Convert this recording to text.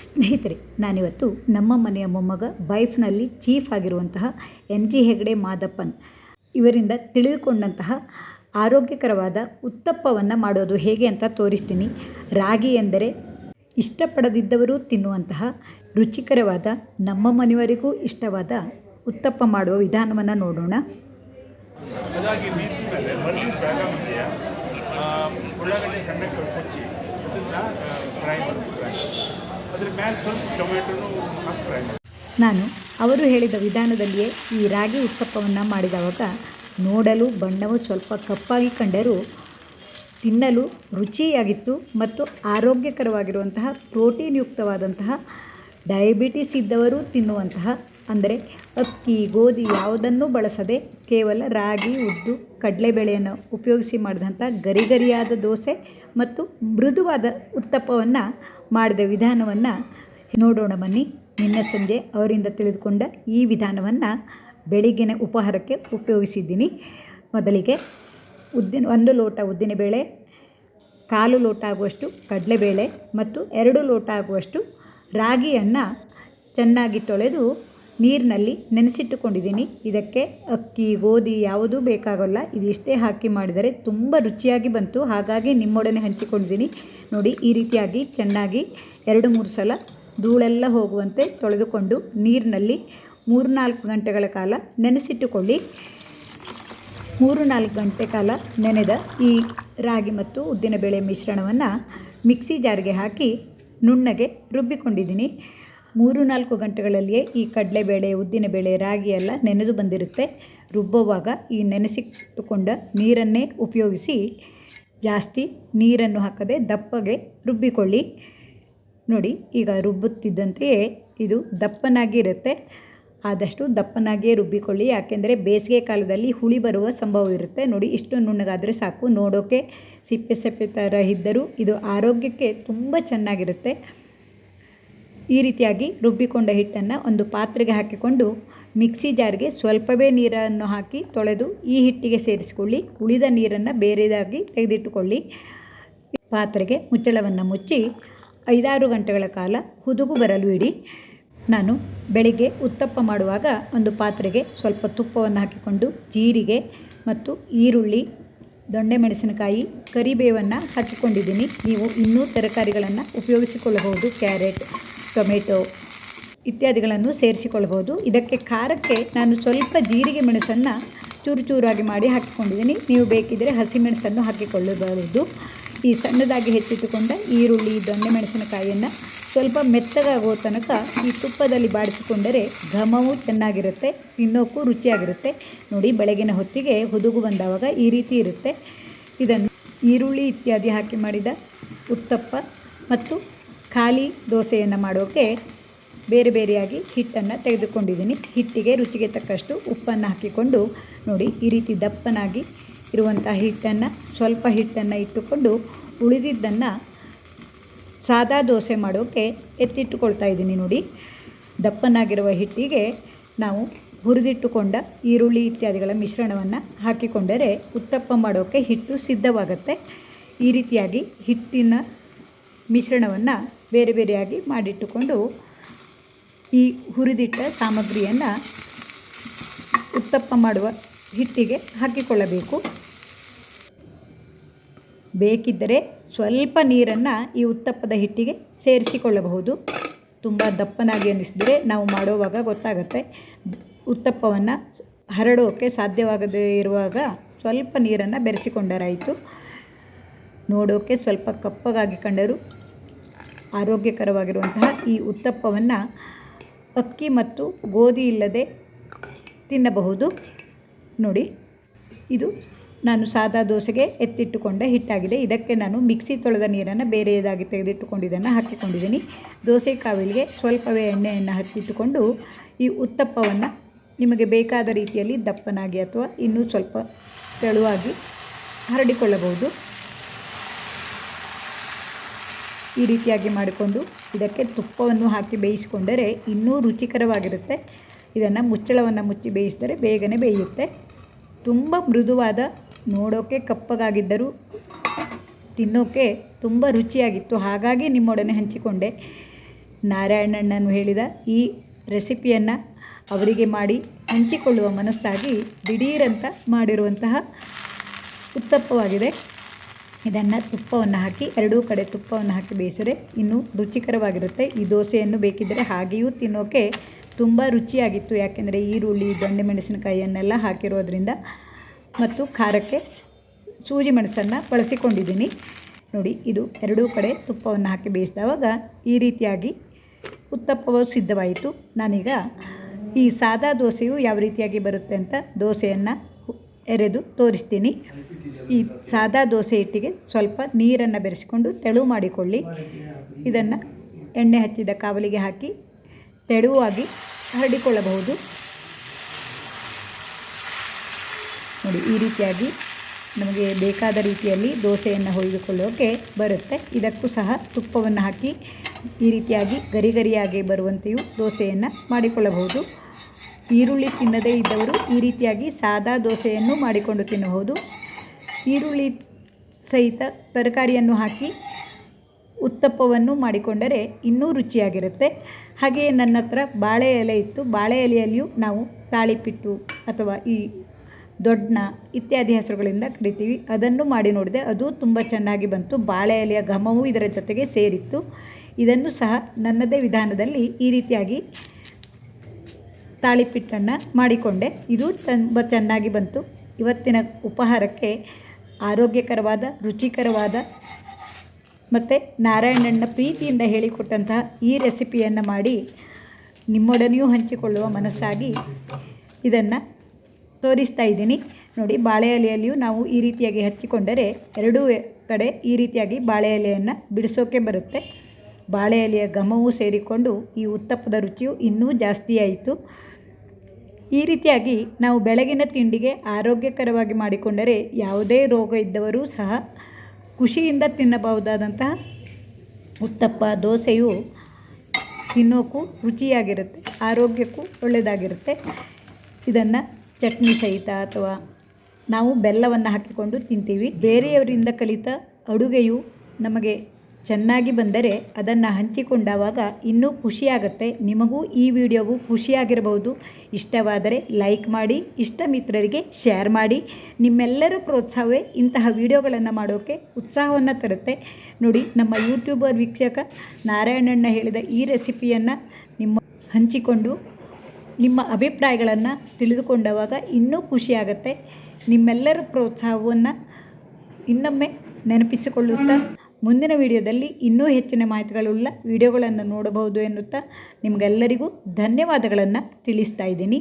ಸ್ನೇಹಿತರೆ, ನಾನಿವತ್ತು ನಮ್ಮ ಮನೆಯ ಮೊಮ್ಮಗ, ಬೈಫ್ನಲ್ಲಿ ಚೀಫ್ ಆಗಿರುವಂತಹ ಎನ್ ಜಿ. ಹೆಗಡೆ ಮಾದಪ್ಪನ್ ಇವರಿಂದ ತಿಳಿದುಕೊಂಡಂತಹ ಆರೋಗ್ಯಕರವಾದ ಉತ್ತಪ್ಪವನ್ನು ಮಾಡೋದು ಹೇಗೆ ಅಂತ ತೋರಿಸ್ತೀನಿ. ರಾಗಿ ಎಂದರೆ ಇಷ್ಟಪಡದಿದ್ದವರು ತಿನ್ನುವಂತಹ ರುಚಿಕರವಾದ, ನಮ್ಮ ಮನೆಯವರಿಗೂ ಇಷ್ಟವಾದ ಉತ್ತಪ್ಪ ಮಾಡುವ ವಿಧಾನವನ್ನು ನೋಡೋಣ. ಉಳ್ಳಾಗಡ್ಡೆ ಸಣ್ಣಕ್ಕೆ ಕೊಚ್ಚಿ ಫ್ರೈ ಅದ್ರ ಸ್ವಲ್ಪ ನಾನು ಅವರು ಹೇಳಿದ ವಿಧಾನದಲ್ಲಿಯೇ ಈ ರಾಗಿ ಉತ್ತಪ್ಪವನ್ನು ಮಾಡಿದವಾಗ ನೋಡಲು ಬಣ್ಣವು ಸ್ವಲ್ಪ ಕಪ್ಪಾಗಿ ಕಂಡರೂ ತಿನ್ನಲು ರುಚಿಯಾಗಿತ್ತು ಮತ್ತು ಆರೋಗ್ಯಕರವಾಗಿರುವಂತಹ ಪ್ರೋಟೀನ್ ಯುಕ್ತವಾದಂತಹ ಡಯಾಬಿಟಿಸ್ ಇದ್ದವರು ತಿನ್ನುವಂತಹ ಅಂದರೆ ಅಕ್ಕಿ, ಗೋಧಿ ಯಾವುದನ್ನೂ ಬಳಸದೆ ಕೇವಲ ರಾಗಿ, ಉದ್ದು, ಕಡಲೆಬೇಳೆಯನ್ನು ಉಪಯೋಗಿಸಿ ಮಾಡಿದಂಥ ಗರಿಗರಿಯಾದ ದೋಸೆ ಮತ್ತು ಮೃದುವಾದ ಉತ್ತಪ್ಪವನ್ನು ಮಾಡಿದ ವಿಧಾನವನ್ನು ನೋಡೋಣ ಬನ್ನಿ. ನಿನ್ನೆ ಸಂಜೆ ಅವರಿಂದ ತಿಳಿದುಕೊಂಡ ಈ ವಿಧಾನವನ್ನು ಬೆಳಿಗ್ಗಿನ ಉಪಹಾರಕ್ಕೆ ಉಪಯೋಗಿಸಿದ್ದೀನಿ. ಮೊದಲಿಗೆ ಉದ್ದಿನ ಒಂದು ಲೋಟ ಉದ್ದಿನಬೇಳೆ, ಕಾಲು ಲೋಟ ಆಗುವಷ್ಟು ಕಡಲೆಬೇಳೆ ಮತ್ತು ಎರಡು ಲೋಟ ಆಗುವಷ್ಟು ರಾಗಿಯನ್ನು ಚೆನ್ನಾಗಿ ತೊಳೆದು ನೀರಿನಲ್ಲಿ ನೆನೆಸಿಟ್ಟುಕೊಂಡಿದ್ದೀನಿ. ಇದಕ್ಕೆ ಅಕ್ಕಿ, ಗೋಧಿ ಯಾವುದೂ ಬೇಕಾಗಲ್ಲ. ಇದಿಷ್ಟೇ ಹಾಕಿ ಮಾಡಿದರೆ ತುಂಬ ರುಚಿಯಾಗಿ ಬಂತು. ಹಾಗಾಗಿ ನಿಮ್ಮೊಡನೆ ಹಂಚಿಕೊಂಡಿದ್ದೀನಿ. ನೋಡಿ, ಈ ರೀತಿಯಾಗಿ ಚೆನ್ನಾಗಿ ಎರಡು ಮೂರು ಸಲ ಧೂಳೆಲ್ಲ ಹೋಗುವಂತೆ ತೊಳೆದುಕೊಂಡು ನೀರಿನಲ್ಲಿ ಮೂರು ನಾಲ್ಕು ಗಂಟೆಗಳ ಕಾಲ ನೆನೆಸಿಟ್ಟುಕೊಳ್ಳಿ. ಮೂರು ನಾಲ್ಕು ಗಂಟೆ ಕಾಲ ನೆನೆದ ಈ ರಾಗಿ ಮತ್ತು ಉದ್ದಿನಬೇಳೆ ಮಿಶ್ರಣವನ್ನು ಮಿಕ್ಸಿ ಜಾರ್ಗೆ ಹಾಕಿ ನುಣ್ಣಗೆ ರುಬ್ಬಿಕೊಂಡಿದ್ದೀನಿ. ಮೂರು ನಾಲ್ಕು ಗಂಟೆಗಳಲ್ಲಿಯೇ ಈ ಕಡಲೆಬೇಳೆ ಉದ್ದಿನಬೇಳೆ ರಾಗಿ ಎಲ್ಲ ನೆನೆದು ಬಂದಿರುತ್ತೆ. ರುಬ್ಬುವಾಗ ಈ ನೆನೆಸಿಟ್ಟುಕೊಂಡ ನೀರನ್ನೇ ಉಪಯೋಗಿಸಿ ಜಾಸ್ತಿ ನೀರನ್ನು ಹಾಕದೆ ದಪ್ಪಗೆ ರುಬ್ಬಿಕೊಳ್ಳಿ. ನೋಡಿ, ಈಗ ರುಬ್ಬುತ್ತಿದ್ದಂತೆಯೇ ಇದು ದಪ್ಪನಾಗಿ ಇರುತ್ತೆ. ಆದಷ್ಟು ದಪ್ಪನಾಗಿಯೇ ರುಬ್ಬಿಕೊಳ್ಳಿ. ಯಾಕೆಂದರೆ ಬೇಸಿಗೆ ಕಾಲದಲ್ಲಿ ಹುಳಿ ಬರುವ ಸಂಭವ ಇರುತ್ತೆ. ನೋಡಿ, ಇಷ್ಟು ನುಣ್ಣಗಾದರೆ ಸಾಕು. ನೋಡೋಕೆ ಸಿಪ್ಪೆ ಸಿಪ್ಪೆ ಥರ ಇದ್ದರೂ ಇದು ಆರೋಗ್ಯಕ್ಕೆ ತುಂಬ ಚೆನ್ನಾಗಿರುತ್ತೆ. ಈ ರೀತಿಯಾಗಿ ರುಬ್ಬಿಕೊಂಡ ಹಿಟ್ಟನ್ನು ಒಂದು ಪಾತ್ರೆಗೆ ಹಾಕಿಕೊಂಡು ಮಿಕ್ಸಿ ಜಾರ್ಗೆ ಸ್ವಲ್ಪವೇ ನೀರನ್ನು ಹಾಕಿ ತೊಳೆದು ಈ ಹಿಟ್ಟಿಗೆ ಸೇರಿಸಿಕೊಳ್ಳಿ. ಉಳಿದ ನೀರನ್ನು ಬೇರೆದಾಗಿ ತೆಗೆದಿಟ್ಟುಕೊಳ್ಳಿ. ಪಾತ್ರೆಗೆ ಮುಚ್ಚಳವನ್ನು ಮುಚ್ಚಿ ಐದಾರು ಗಂಟೆಗಳ ಕಾಲ ಹುದುಗು ಬರಲು ಇಡಿ. ನಾನು ಬೆಳಿಗ್ಗೆ ಉತ್ತಪ್ಪ ಮಾಡುವಾಗ ಒಂದು ಪಾತ್ರೆಗೆ ಸ್ವಲ್ಪ ತುಪ್ಪವನ್ನು ಹಾಕಿಕೊಂಡು ಜೀರಿಗೆ ಮತ್ತು ಈರುಳ್ಳಿ ದೊಣ್ಣೆ ಮೆಣಸಿನಕಾಯಿ ಕರಿಬೇವನ್ನು ಹಾಕಿಕೊಂಡಿದ್ದೀನಿ. ನೀವು ಇನ್ನೂ ತರಕಾರಿಗಳನ್ನು ಉಪಯೋಗಿಸಿಕೊಳ್ಳಬಹುದು. ಕ್ಯಾರೆಟ್ ಟೊಮೆಟೊ ಇತ್ಯಾದಿಗಳನ್ನು ಸೇರಿಸಿಕೊಳ್ಬೋದು ಇದಕ್ಕೆ ಖಾರಕ್ಕೆ ನಾನು ಸ್ವಲ್ಪ ಜೀರಿಗೆ ಮೆಣಸನ್ನು ಚೂರು ಚೂರಾಗಿ ಮಾಡಿ ಹಾಕಿಕೊಂಡಿದ್ದೀನಿ. ನೀವು ಬೇಕಿದ್ದರೆ ಹಸಿಮೆಣಸನ್ನು ಹಾಕಿಕೊಳ್ಳಬಹುದು. ಈ ಸಣ್ಣದಾಗಿ ಹೆಚ್ಚಿಟ್ಟುಕೊಂಡ ಈರುಳ್ಳಿ, ದೊಣ್ಣೆ ಮೆಣಸಿನಕಾಯಿಯನ್ನು ಸ್ವಲ್ಪ ಮೆತ್ತಗಾಗುವ ತನಕ ಈ ತುಪ್ಪದಲ್ಲಿ ಬಾಡಿಸಿಕೊಂಡರೆ ಘಮವು ಚೆನ್ನಾಗಿರುತ್ತೆ, ತಿನ್ನೋಕ್ಕೂ ರುಚಿಯಾಗಿರುತ್ತೆ. ನೋಡಿ, ಬೆಳಗಿನ ಹೊತ್ತಿಗೆ ಹುದುಗು ಬಂದಾಗ ಈ ರೀತಿ ಇರುತ್ತೆ. ಇದನ್ನು ಈರುಳ್ಳಿ ಇತ್ಯಾದಿ ಹಾಕಿ ಮಾಡಿದ ಉತ್ತಪ್ಪ ಮತ್ತು ಖಾಲಿ ದೋಸೆಯನ್ನು ಮಾಡೋಕ್ಕೆ ಬೇರೆ ಬೇರೆಯಾಗಿ ಹಿಟ್ಟನ್ನು ತೆಗೆದುಕೊಂಡಿದ್ದೀನಿ. ಹಿಟ್ಟಿಗೆ ರುಚಿಗೆ ತಕ್ಕಷ್ಟು ಉಪ್ಪನ್ನು ಹಾಕಿಕೊಂಡು ನೋಡಿ ಈ ರೀತಿ ದಪ್ಪನಾಗಿ ಇರುವಂಥ ಹಿಟ್ಟನ್ನು, ಸ್ವಲ್ಪ ಹಿಟ್ಟನ್ನು ಇಟ್ಟುಕೊಂಡು ಉಳಿದಿದ್ದನ್ನು ಸಾದಾ ದೋಸೆ ಮಾಡೋಕ್ಕೆ ಎತ್ತಿಟ್ಟುಕೊಳ್ತಾ ಇದ್ದೀನಿ ನೋಡಿ. ದಪ್ಪನಾಗಿರುವ ಹಿಟ್ಟಿಗೆ ನಾವು ಹುರಿದಿಟ್ಟುಕೊಂಡ ಈರುಳ್ಳಿ ಇತ್ಯಾದಿಗಳ ಮಿಶ್ರಣವನ್ನು ಹಾಕಿಕೊಂಡರೆ ಉತ್ತಪ್ಪ ಮಾಡೋಕ್ಕೆ ಹಿಟ್ಟು ಸಿದ್ಧವಾಗುತ್ತೆ. ಈ ರೀತಿಯಾಗಿ ಹಿಟ್ಟಿನ ಮಿಶ್ರಣವನ್ನು ಬೇರೆ ಬೇರೆಯಾಗಿ ಮಾಡಿಟ್ಟುಕೊಂಡು ಈ ಹುರಿದಿಟ್ಟ ಸಾಮಗ್ರಿಯನ್ನು ಉತ್ತಪ್ಪ ಮಾಡುವ ಹಿಟ್ಟಿಗೆ ಹಾಕಿಕೊಳ್ಳಬೇಕು. ಬೇಕಿದ್ದರೆ ಸ್ವಲ್ಪ ನೀರನ್ನು ಈ ಉತ್ತಪ್ಪದ ಹಿಟ್ಟಿಗೆ ಸೇರಿಸಿಕೊಳ್ಳಬಹುದು. ತುಂಬ ದಪ್ಪನಾಗಿ ಅನ್ನಿಸಿದರೆ ನಾವು ಮಾಡುವಾಗ ಗೊತ್ತಾಗುತ್ತೆ. ಉತ್ತಪ್ಪವನ್ನು ಹರಡೋಕ್ಕೆ ಸಾಧ್ಯವಾಗದೇ ಇರುವಾಗ ಸ್ವಲ್ಪ ನೀರನ್ನು ಬೆರೆಸಿಕೊಂಡರಾಯಿತು ನೋಡೋಕ್ಕೆ ಸ್ವಲ್ಪ ಕಪ್ಪಗಾಗಿ ಕಂಡರೂ ಆರೋಗ್ಯಕರವಾಗಿರುವಂತಹ ಈ ಉತ್ತಪ್ಪವನ್ನು ಅಕ್ಕಿ ಮತ್ತು ಗೋಧಿ ಇಲ್ಲದೆ ತಿನ್ನಬಹುದು. ನೋಡಿ, ಇದು ನಾನು ಸಾದಾ ದೋಸೆಗೆ ಎತ್ತಿಟ್ಟುಕೊಂಡ ಹಿಟ್ಟಾಗಿದೆ. ಇದಕ್ಕೆ ನಾನು ಮಿಕ್ಸಿ ತೊಳೆದ ನೀರನ್ನು ಬೇರೆಯದಾಗಿ ತೆಗೆದಿಟ್ಟುಕೊಂಡಿದ್ದನ್ನು ಹಾಕಿಕೊಂಡಿದ್ದೀನಿ. ದೋಸೆ ಕಾವಿಲಿಗೆ ಸ್ವಲ್ಪವೇ ಎಣ್ಣೆಯನ್ನು ಹಚ್ಚಿಟ್ಟುಕೊಂಡು ಈ ಉತ್ತಪ್ಪವನ್ನು ನಿಮಗೆ ಬೇಕಾದ ರೀತಿಯಲ್ಲಿ ದಪ್ಪನಾಗಿ ಅಥವಾ ಇನ್ನೂ ಸ್ವಲ್ಪ ತೆಳುವಾಗಿ ಹರಡಿಕೊಳ್ಳಬಹುದು. ಈ ರೀತಿಯಾಗಿ ಮಾಡಿಕೊಂಡು ಇದಕ್ಕೆ ತುಪ್ಪವನ್ನು ಹಾಕಿ ಬೇಯಿಸಿಕೊಂಡರೆ ಇನ್ನೂ ರುಚಿಕರವಾಗಿರುತ್ತೆ. ಇದನ್ನು ಮುಚ್ಚಳವನ್ನು ಮುಚ್ಚಿ ಬೇಯಿಸಿದರೆ ಬೇಗನೆ ಬೇಯುತ್ತೆ. ತುಂಬ ಮೃದುವಾದ, ನೋಡೋಕೆ ಕಪ್ಪಗಾಗಿದ್ದರೂ ತಿನ್ನೋಕೆ ತುಂಬ ರುಚಿಯಾಗಿತ್ತು. ಹಾಗಾಗಿ ನಿಮ್ಮೊಡನೆ ಹಂಚಿಕೊಂಡೆ. ನಾರಾಯಣಣ್ಣನು ಹೇಳಿದ ಈ ರೆಸಿಪಿಯನ್ನು ಅವರಿಗೆ ಮಾಡಿ ಹಂಚಿಕೊಳ್ಳುವ ಮನಸ್ಸಾಗಿ ದಿಢೀರಂತ ಮಾಡಿರುವಂತಹ ಉತ್ತಪ್ಪವಾಗಿದೆ. ಇದನ್ನು ತುಪ್ಪವನ್ನು ಹಾಕಿ ಎರಡೂ ಕಡೆ ತುಪ್ಪವನ್ನು ಹಾಕಿ ಬೇಯಿಸಿದ್ರೆ ಇನ್ನೂ ರುಚಿಕರವಾಗಿರುತ್ತೆ. ಈ ದೋಸೆಯನ್ನು ಬೇಕಿದ್ದರೆ ಹಾಗೆಯೂ ತಿನ್ನೋಕೆ ತುಂಬ ರುಚಿಯಾಗಿತ್ತು. ಯಾಕೆಂದರೆ ಈರುಳ್ಳಿ, ದೊಣ್ಣೆ, ಮೆಣಸಿನಕಾಯಿಯನ್ನೆಲ್ಲ ಹಾಕಿರೋದ್ರಿಂದ ಮತ್ತು ಖಾರಕ್ಕೆ ಸೂಜಿ ಮೆಣಸನ್ನು ಬಳಸಿಕೊಂಡಿದ್ದೀನಿ. ನೋಡಿ, ಇದು ಎರಡೂ ಕಡೆ ತುಪ್ಪವನ್ನು ಹಾಕಿ ಬೇಯಿಸಿದವಾಗ ಈ ರೀತಿಯಾಗಿ ಉತ್ತಪ್ಪವು ಸಿದ್ಧವಾಯಿತು. ನಾನೀಗ ಈ ಸಾದಾ ದೋಸೆಯು ಯಾವ ರೀತಿಯಾಗಿ ಬರುತ್ತೆ ಅಂತ ದೋಸೆಯನ್ನು ಎರೆದು ತೋರಿಸ್ತೀನಿ. ಈ ಸಾದಾ ದೋಸೆ ಹಿಟ್ಟಿಗೆ ಸ್ವಲ್ಪ ನೀರನ್ನು ಬೆರೆಸಿಕೊಂಡು ತೆಳು ಮಾಡಿಕೊಳ್ಳಿ. ಇದನ್ನು ಎಣ್ಣೆ ಹಚ್ಚಿದ ಕಾವಲಿಗೆ ಹಾಕಿ ತೆಳುವಾಗಿ ಹರಡಿಕೊಳ್ಳಬಹುದು. ನೋಡಿ, ಈ ರೀತಿಯಾಗಿ ನಮಗೆ ಬೇಕಾದ ರೀತಿಯಲ್ಲಿ ದೋಸೆಯನ್ನು ಹೊಯ್ದುಕೊಳ್ಳೋಕೆ ಬರುತ್ತೆ. ಇದಕ್ಕೂ ಸಹ ತುಪ್ಪವನ್ನು ಹಾಕಿ ಈ ರೀತಿಯಾಗಿ ಗರಿಗರಿಯಾಗಿ ಬರುವಂತೆಯೂ ದೋಸೆಯನ್ನು ಮಾಡಿಕೊಳ್ಳಬಹುದು. ಈರುಳ್ಳಿ ತಿನ್ನದೇ ಇದ್ದವರು ಈ ರೀತಿಯಾಗಿ ಸಾದಾ ದೋಸೆಯನ್ನು ಮಾಡಿಕೊಂಡು ತಿನ್ನಬಹುದು. ಈರುಳ್ಳಿ ಸಹಿತ ತರಕಾರಿಯನ್ನು ಹಾಕಿ ಉತ್ತಪ್ಪವನ್ನು ಮಾಡಿಕೊಂಡರೆ ಇನ್ನೂ ರುಚಿಯಾಗಿರುತ್ತೆ. ಹಾಗೆಯೇ ನನ್ನ ಹತ್ರ ಬಾಳೆ ಎಲೆ ಇತ್ತು. ಬಾಳೆ ಎಲೆಯಲ್ಲಿಯೂ ನಾವು ತಾಳಿಪಿಟ್ಟು ಅಥವಾ ಈ ದೊಡ್ಡನ ಇತ್ಯಾದಿ ಹೆಸರುಗಳಿಂದ ಕರಿತೀವಿ. ಅದನ್ನು ಮಾಡಿ ನೋಡಿದೆ. ಅದು ತುಂಬ ಚೆನ್ನಾಗಿ ಬಂತು. ಬಾಳೆ ಎಲೆಯ ಘಮವೂ ಇದರ ಜೊತೆಗೆ ಸೇರಿತ್ತು. ಇದನ್ನು ಸಹ ನನ್ನದೇ ವಿಧಾನದಲ್ಲಿ ಈ ರೀತಿಯಾಗಿ ತಾಳಿಪಿಟ್ಟನ್ನು ಮಾಡಿಕೊಂಡೆ. ಇದು ತುಂಬ ಚೆನ್ನಾಗಿ ಬಂತು. ಇವತ್ತಿನ ಉಪಹಾರಕ್ಕೆ ಆರೋಗ್ಯಕರವಾದ, ರುಚಿಕರವಾದ ಮತ್ತು ನಾರಾಯಣಣ್ಣ ಪ್ರೀತಿಯಿಂದ ಹೇಳಿಕೊಟ್ಟಂತಹ ಈ ರೆಸಿಪಿಯನ್ನು ಮಾಡಿ ನಿಮ್ಮೊಡನೆಯೂ ಹಂಚಿಕೊಳ್ಳುವ ಮನಸ್ಸಾಗಿ ಇದನ್ನು ತೋರಿಸ್ತಾ ಇದ್ದೀನಿ. ನೋಡಿ, ಬಾಳೆ ಎಲೆಯಲ್ಲಿಯೂ ನಾವು ಈ ರೀತಿಯಾಗಿ ಹಚ್ಚಿಕೊಂಡರೆ ಎರಡೂ ಕಡೆ ಈ ರೀತಿಯಾಗಿ ಬಾಳೆ ಎಲೆಯನ್ನು ಬಿಡಿಸೋಕೆ ಬರುತ್ತೆ. ಬಾಳೆ ಎಲೆಯ ಘಮವೂ ಸೇರಿಕೊಂಡು ಈ ಉತ್ತಪ್ಪದ ರುಚಿಯು ಇನ್ನೂ ಜಾಸ್ತಿ ಆಯಿತು. ಈ ರೀತಿಯಾಗಿ ನಾವು ಬೆಳಗಿನ ತಿಂಡಿಗೆ ಆರೋಗ್ಯಕರವಾಗಿ ಮಾಡಿಕೊಂಡರೆ ಯಾವುದೇ ರೋಗ ಇದ್ದವರೂ ಸಹ ಖುಷಿಯಿಂದ ತಿನ್ನಬಹುದಾದಂತಹ ಉತ್ತಪ್ಪ ದೋಸೆಯು ತಿನ್ನೋಕ್ಕೂ ರುಚಿಯಾಗಿರುತ್ತೆ, ಆರೋಗ್ಯಕ್ಕೂ ಒಳ್ಳೆಯದಾಗಿರುತ್ತೆ. ಇದನ್ನು ಚಟ್ನಿ ಸಹಿತ ಅಥವಾ ನಾವು ಬೆಲ್ಲವನ್ನು ಹಾಕಿಕೊಂಡು ತಿಂತೀವಿ. ಬೇರೆಯವರಿಂದ ಕಲಿತ ಅಡುಗೆಯು ನಮಗೆ ಚೆನ್ನಾಗಿ ಬಂದರೆ ಅದನ್ನು ಹಂಚಿಕೊಂಡಾಗ ಇನ್ನೂ ಖುಷಿಯಾಗುತ್ತೆ. ನಿಮಗೂ ಈ ವಿಡಿಯೋವು ಖುಷಿಯಾಗಿರಬಹುದು. ಇಷ್ಟವಾದರೆ ಲೈಕ್ ಮಾಡಿ ಇಷ್ಟ ಮಿತ್ರರಿಗೆ ಶೇರ್ ಮಾಡಿ. ನಿಮ್ಮೆಲ್ಲರ ಪ್ರೋತ್ಸಾಹವೇ ಇಂತಹ ವಿಡಿಯೋಗಳನ್ನು ಮಾಡೋಕ್ಕೆ ಉತ್ಸಾಹವನ್ನು ತರುತ್ತೆ. ನೋಡಿ, ನಮ್ಮ ಯೂಟ್ಯೂಬರ್ ವೀಕ್ಷಕ ನಾರಾಯಣಣ್ಣ ಹೇಳಿದ ಈ ರೆಸಿಪಿಯನ್ನು ನಿಮ್ಮ ಹಂಚಿಕೊಂಡು ನಿಮ್ಮ ಅಭಿಪ್ರಾಯಗಳನ್ನು ತಿಳಿದುಕೊಂಡವಾಗ ಇನ್ನೂ ಖುಷಿಯಾಗತ್ತೆ. ನಿಮ್ಮೆಲ್ಲರ ಪ್ರೋತ್ಸಾಹವನ್ನು ಇನ್ನೊಮ್ಮೆ ನೆನಪಿಸಿಕೊಳ್ಳುತ್ತಾ ಮುಂದಿನ ವಿಡಿಯೋದಲ್ಲಿ ಇನ್ನೂ ಹೆಚ್ಚಿನ ಮಾಹಿತಿಗಳುಳ್ಳ ವಿಡಿಯೋಗಳನ್ನು ನೋಡಬಹುದು ಎನ್ನುತ್ತಾ ನಿಮಗೆಲ್ಲರಿಗೂ ಧನ್ಯವಾದಗಳನ್ನು ತಿಳಿಸ್ತಾ ಇದ್ದೀನಿ.